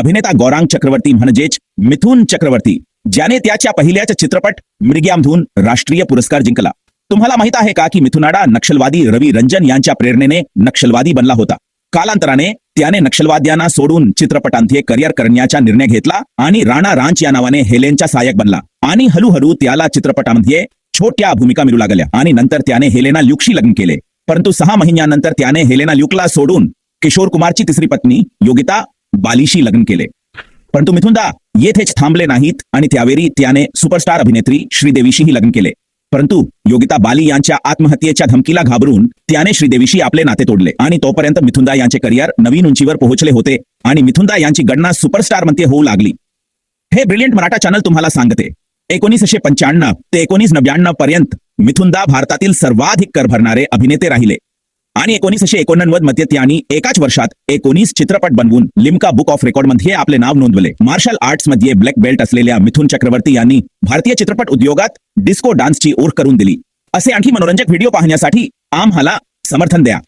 अभिनेता गौरांग चक्रवर्ती म्हणजेच मिथुन चक्रवर्ती ज्याने त्याच्या पहिल्याच चित्रपट मृग्यामधून राष्ट्रीय पुरस्कार जिंकला. तुम्हाला माहीत आहे का की मिथुनाडा नक्षलवादी रवी रंजन यांच्या प्रेरणेने नक्षलवादी बनला होता. कालांतराने त्याने नक्षलवाद्यांना सोडून चित्रपटांमध्ये करिअर करण्याचा निर्णय घेतला आणि राणा रांच या नावाने हेलेनचा सहाय्यक बनला. आणि हळूहळू त्याला चित्रपटांमध्ये छोट्या भूमिका मिळू लागल्या आणि नंतर त्याने हेलेना ल्युकशी लग्न केले. परंतु सहा महिन्यानंतर त्याने हेलेना ल्युकला सोडून किशोर कुमारची तिसरी पत्नी योगिता बालीशी लग्न केले. परंतु मिथुनदा येथेच थांबले नाहीत आणि त्यावेळी त्याने सुपरस्टार अभिनेत्री श्रीदेवीशीही लग्न केले. परंतु योगिता बाली यांच्या आत्महत्येच्या धमकीला घाबरून त्याने श्रीदेवीशी आपले नाते तोडले आणि तोपर्यंत मिथुनदा यांचे करिअर नवीन उंचीवर पोहोचले होते आणि मिथुनदा यांची गणना सुपरस्टारमध्ये होऊ लागली. हे ब्रिलियंट मराठा चॅनल तुम्हाला सांगते. एकोणीसशे पंच्याण्णव ते एकोणीस नव्याण्णव पर्यंत मिथुनदा भारतातील सर्वाधिक कर भरणारे अभिनेते राहिले. आणि एकोणीसशे एकोणनव्वदमध्ये त्यांनी एकाच वर्षात एकोणीस चित्रपट बनवून लिमका बुक ऑफ रेकॉर्डमध्ये आपले नाव नोंदवले. मार्शल आर्ट्समध्ये ब्लॅक बेल्ट असलेल्या मिथुन चक्रवर्ती यांनी भारतीय चित्रपट उद्योगात डिस्को डान्सची ओळख करून दिली. असे आणखी मनोरंजक व्हिडिओ पाहण्यासाठी आम्हाला समर्थन द्या.